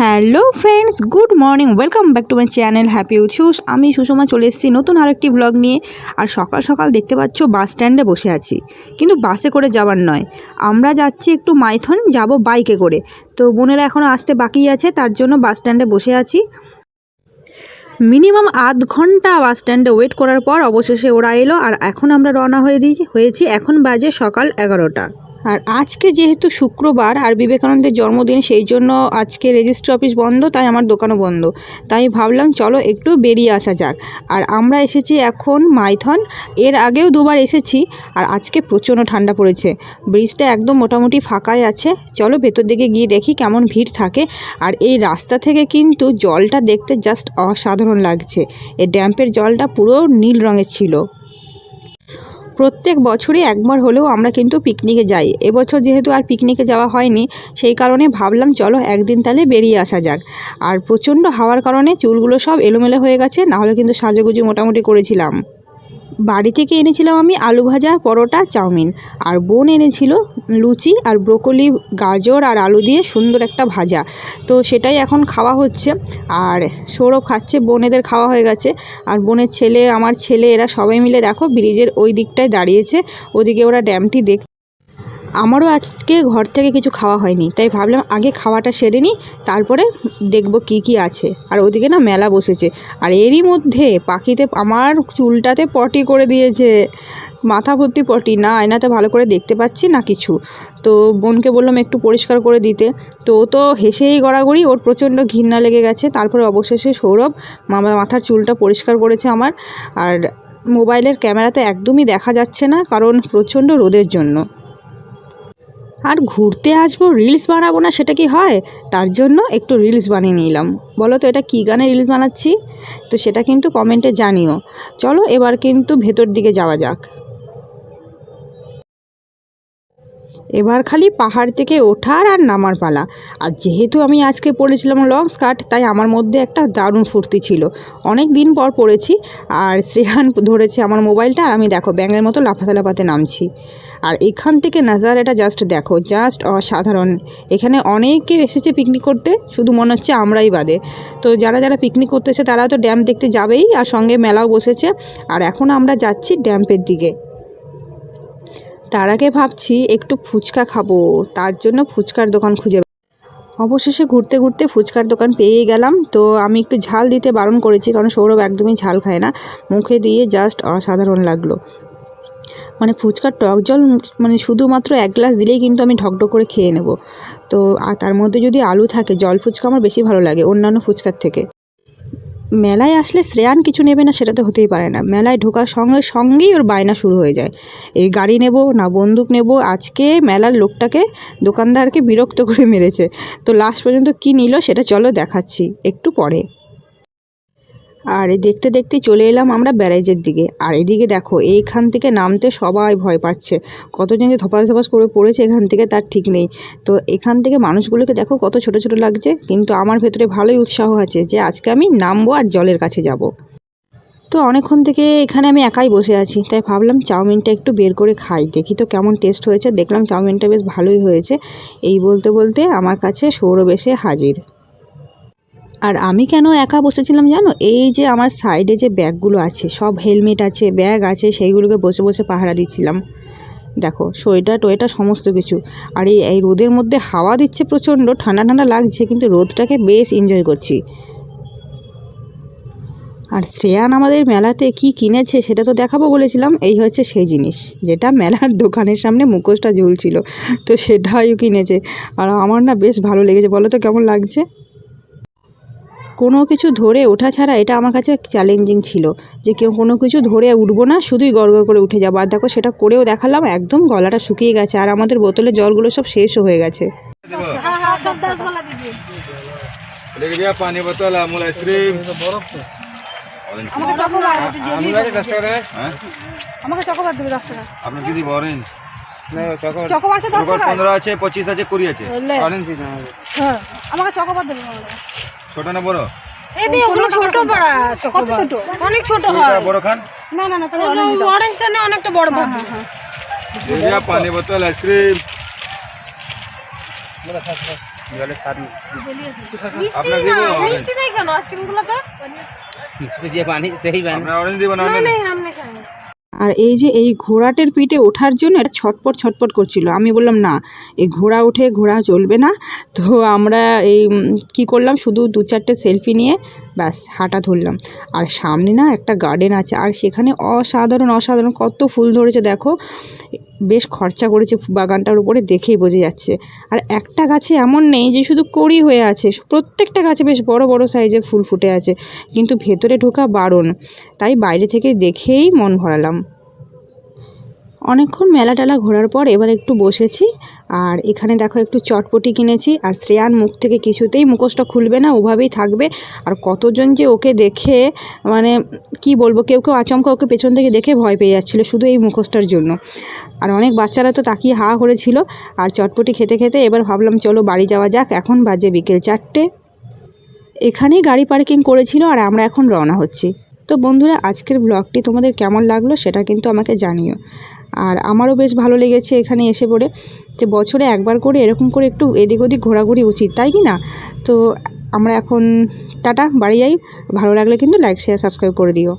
Hello friends, good morning, welcome back to my channel, happy উথিউস আমি সুষমা চলে এসেছি নতুন আরেকটি ব্লগ নিয়ে। আর সকাল সকাল দেখতে পাচ্ছ বাস স্ট্যান্ডে বসে আছি। কিন্তু বাসে করে যাওয়ার নয়। আমরা যাচ্ছি একটু মাইথন, যাব বাইকে করে। তো বোনেরা এখনও আসতে বাকি আছে, তার জন্য বাস স্ট্যান্ডে বসে আছি। মিনিমাম আধ ঘণ্টা বাস স্ট্যান্ডে ওয়েট করার পর অবশেষে ওরা এলো। আর এখন আমরা রওনা হয়ে দিয়েছি, হয়েছি এখন বাজে সকাল এগারোটা। আর আজকে যেহেতু শুক্রবার আর বিবেকানন্দের জন্মদিন, সেই জন্য আজকে রেজিস্ট্রি অফিস বন্ধ, তাই আমার দোকানও বন্ধ। তাই ভাবলাম, চলো একটু বেরিয়ে আসা যাক। আর আমরা এসেছি এখন মাইথন। এর আগেও দুবার এসেছি, আর আজকে প্রচণ্ড ঠান্ডা পড়েছে। ব্রিজটা একদম মোটামুটি ফাঁকাই আছে। চলো ভেতর দিকে গিয়ে দেখি কেমন ভিড় থাকে। আর এই রাস্তা থেকে কিন্তু জলটা দেখতে জাস্ট অসাধারণ লাগছে। এই ড্যাম্পের জলটা পুরো নীল রঙের ছিল। প্রত্যেক বছরই একবার হলেও আমরা কিন্তু পিকনিকে যাই। এবছর যেহেতু আর পিকনিকে যাওয়া হয়নি, সেই কারণে ভাবলাম চলো একদিন তাহলে বেরিয়ে আসা যাক। আর প্রচণ্ড হাওয়ার কারণে চুলগুলো সব এলোমেলো হয়ে গেছে, নাহলে কিন্তু সাজুগুজু মোটামুটি করেছিলাম। বাড়ি থেকে এনেছিলাম আমি আলু ভাজা, পরোটা, চাউমিন। আর বোন এনেছিল লুচি আর ব্রোকলি, গাজর আর আলু দিয়ে সুন্দর একটা ভাজা। তো সেটাই এখন খাওয়া হচ্ছে। আর সৌরভ খাচ্ছে, বোনেদের খাওয়া হয়ে গেছে। আর বোনের ছেলে, আমার ছেলে, এরা সবাই মিলে দেখো, ব্রিজের ওই দিকটায় দাঁড়িয়েছে। ওদিকে ওরা ড্যামটি দেখ আমারও আজকে ঘর থেকে কিছু খাওয়া হয়নি, তাই ভাবলাম আগে খাওয়াটা সেরে নিই, তারপরে দেখব কি কি আছে। আর ওদিকে না মেলা বসেছে, আর এরই মধ্যে পাখিতে আমার চুলটাতে পটি করে দিয়েছে, মাথা ভর্তি পটি, না আয়নাতে ভালো করে দেখতে পাচ্ছি না কিছু। তো বোনকে বললাম একটু পরিষ্কার করে দিতে, তো ও তো হেসেই গড়াগড়ি, ওর প্রচণ্ড ঘৃণা লেগে গেছে, তারপরে অবশেষে সৌরভ মামা, মাথার চুলটা পরিষ্কার করেছে আমার, আর মোবাইলের ক্যামেরাতে একদমই দেখা যাচ্ছে না, কারণ প্রচণ্ড রোদের জন্য। আর ঘুরতে আসব রিলস বানাবো না, সেটা কি হয়? তার জন্য একটু রিলস বানিয়ে নিলাম। বলো তো, এটা কী গানে রিলস বানাচ্ছি? তো সেটা কিন্তু কমেন্টে জানিও। চলো, এবার কিন্তু ভেতর দিকে যাওয়া যাক। এবার খালি পাহাড় থেকে ওঠার আর নামার পালা। আর যেহেতু আমি আজকে পরেছিলাম লং স্কার্ট তাই আমার মধ্যে একটা দারুণ ফুর্তি ছিল। অনেক দিন পর পড়েছি, আর শ্রেহান ধরেছে আমার মোবাইলটা, আর আমি দেখো, ব্যাঙের মতো লাফাতে লাফাতে নামছি। আর এখান থেকে নাজারাটা জাস্ট দেখো জাস্ট অসাধারণ। এখানে অনেকে এসেছে পিকনিক করতে, শুধু মনে হচ্ছে আমরাই বাদে। তো যারা যারা পিকনিক করতেছে, তারা তো ড্যাম দেখতে যাবেই, আর সঙ্গে মেলাও বসেছে। আর এখন আমরা যাচ্ছি ড্যাম্পের দিকে। তার আগে ভাবছি একটু ফুচকা খাব, তার জন্য ফুচকার দোকান খুঁজে অবশেষে ঘুরতে ঘুরতে ফুচকার দোকান পেয়ে গেলাম। তো আমি একটু ঝাল দিতে বারণ করেছি, কারণ সৌরভ একদমই ঝাল খায় না। মুখে দিয়ে জাস্ট অসাধারণ লাগল। মানে ফুচকার টক জল মানে শুধুমাত্র এক গ্লাস দিলেই কিন্তু আমি ঢকঢক করে খেয়ে নেব। তো, আর তার মধ্যে যদি আলু থাকে, জল ফুচকা আমার বেশি ভালো লাগে, অন্যান্য ফুচকার থেকে। মেলায় আসলে শ্রেয়ান কিছু নেবে না সেটা তো হতেই পারে না। মেলায় ঢোকার সঙ্গে সঙ্গেই ওর বায়না শুরু হয়ে যায়। এই গাড়ি নেব, না বন্দুক নেব, আজকে মেলার লোকটাকে, দোকানদারকে বিরক্ত করে মেরেছে। তো লাস্ট পর্যন্ত কি নিল সেটা চলো দেখাচ্ছি, একটু পরে। আর দেখতে দেখতে চলে এলাম আমরা ব্যারেজের দিকে। আর এদিকে দেখো, এইখান থেকে নামতে সবাই ভয় পাচ্ছে। কতজন যে ধপাস ধপাস করে পড়েছে এখান থেকে তার ঠিক নেই। তো এখান থেকে মানুষগুলোকে দেখো কত ছোট ছোট লাগছে, কিন্তু আমার ভেতরে ভালোই উৎসাহ আছে যে আজকে আমি নামবো আর জলের কাছে যাব। তো অনেকক্ষণ থেকে এখানে আমি একাই বসে আছি, তাই ভাবলাম চাউমিনটা একটু বের করে খাই, দেখি তো কেমন টেস্ট হয়েছে। দেখলাম চাউমিনটা বেশ ভালোই হয়েছে। এই বলতে বলতে আমার কাছে এসে হাজির। আর আমি কেন একা বসেছিলাম জানো? এই যে আমার সাইডে যে ব্যাগগুলো আছে, সব হেলমেট আছে, ব্যাগ আছে, সেইগুলোকে বসে বসে পাহারা দিচ্ছিলাম। দেখো, সোয়েটার টোয়েটার সমস্ত কিছু। আর এই এই রোদের মধ্যে হাওয়া দিচ্ছে প্রচণ্ড, ঠান্ডা ঠান্ডা লাগছে, কিন্তু রোদটাকে বেশ এনজয় করছি। আর শ্রেয়ান আমাদের মেলাতে কি কিনেছে সেটা তো দেখাবো বলেছিলাম। এই হচ্ছে সেই জিনিস, যেটা মেলার দোকানের সামনে মুখোশটা ঝুলছিল, তো সেটাই কিনেছে। আর আমার না বেশ ভালো লেগেছে, বলো তো কেমন লাগছে? কোনো কিছু ধরে ওঠা ছাড়া এটা আমার কাছে চ্যালেঞ্জিং ছিল। যে কেউ কোনো কিছু ধরে উঠবো না শুধুই গড় করে উঠে যাব। আর দেখো সেটা করেও দেখালাম একদম গলাটা শুকিয়ে গেছে আর আমাদের বোতলে জলগুলো সব শেষও হয়ে গেছে। আমাকে চকোবার দেবে দশ টাকা। হ্যাঁ? আপনি বলেন পনেরো আছে পঁচিশ আছে কুড়ি আছে। ছোট না বড়? ছোট অনেক ছোট বড় অনেকটা বড় পানি বোতল আইসক্রিম। পানি সেই পানি অরেঞ্জ দিব না আর এই যে এই ঘোড়াটের পিঠে ওঠার জন্য এটা ছটপট ছটপট করছিল। আমি বললাম, না, এই ঘোড়া উঠে ঘোড়া চলবে না। তো আমরা এই কি করলাম, শুধু দু চারটে সেলফি নিয়ে ব্যাস, হাঁটা ধরলাম। আর সামনে না একটা গার্ডেন আছে, আর সেখানে অসাধারণ অসাধারণ কত ফুল ধরেছে দেখো। বেশ খরচা করেছে বাগানটার উপরে দেখেই বোঝা যাচ্ছে। আর একটা গাছে এমন নেই যে শুধু কড়ি হয়ে আছে, প্রত্যেকটা গাছে বেশ বড় বড় সাইজের ফুল ফুটে আছে, কিন্তু ভেতরে ঢোকা বারণ। তাই বাইরে থেকে দেখেই মন ভরালাম। অনেকক্ষণ মেলা টেলা ঘোরার পর এবার একটু বসেছি, আর এখানে দেখো একটু চটপটি কিনেছি, আর শ্রেয়ান মুখ থেকে কিছুতেই মুখোশটা খুলবে না, ওভাবেই থাকবে। আর কতজন যে ওকে দেখে মানে কি বলব, কেউ কেউ আচমকা ওকে পেছন থেকে দেখে ভয় পেয়ে যাচ্ছিল শুধু এই মুখোশটার জন্য। আর অনেক বাচ্চারা তো তাকিয়ে হা করেছিল, আর চটপটি খেতে খেতে এবার ভাবলাম চলো বাড়ি যাওয়া যাক, এখন বাজে বিকেল চারটে। এখানেই গাড়ি পার্কিং করেছিল, আর আমরা এখন রওনা হচ্ছি। তো বন্ধুরা, আজকের ব্লগটি তোমাদের কেমন লাগল সেটা কিন্তু আমাকে জানিও। আর আমারও বেশ ভালো লেগেছে এখানে এসে পড়ে যে বছরে একবার করে এরকম করে একটু এদিক ওদিক ঘোরাঘুরি উচিত, তাই কি না? তো আমরা এখন টাটা, বাড়ি যাই। ভালো লাগলে কিন্তু লাইক শেয়ার সাবস্ক্রাইব করে দিও।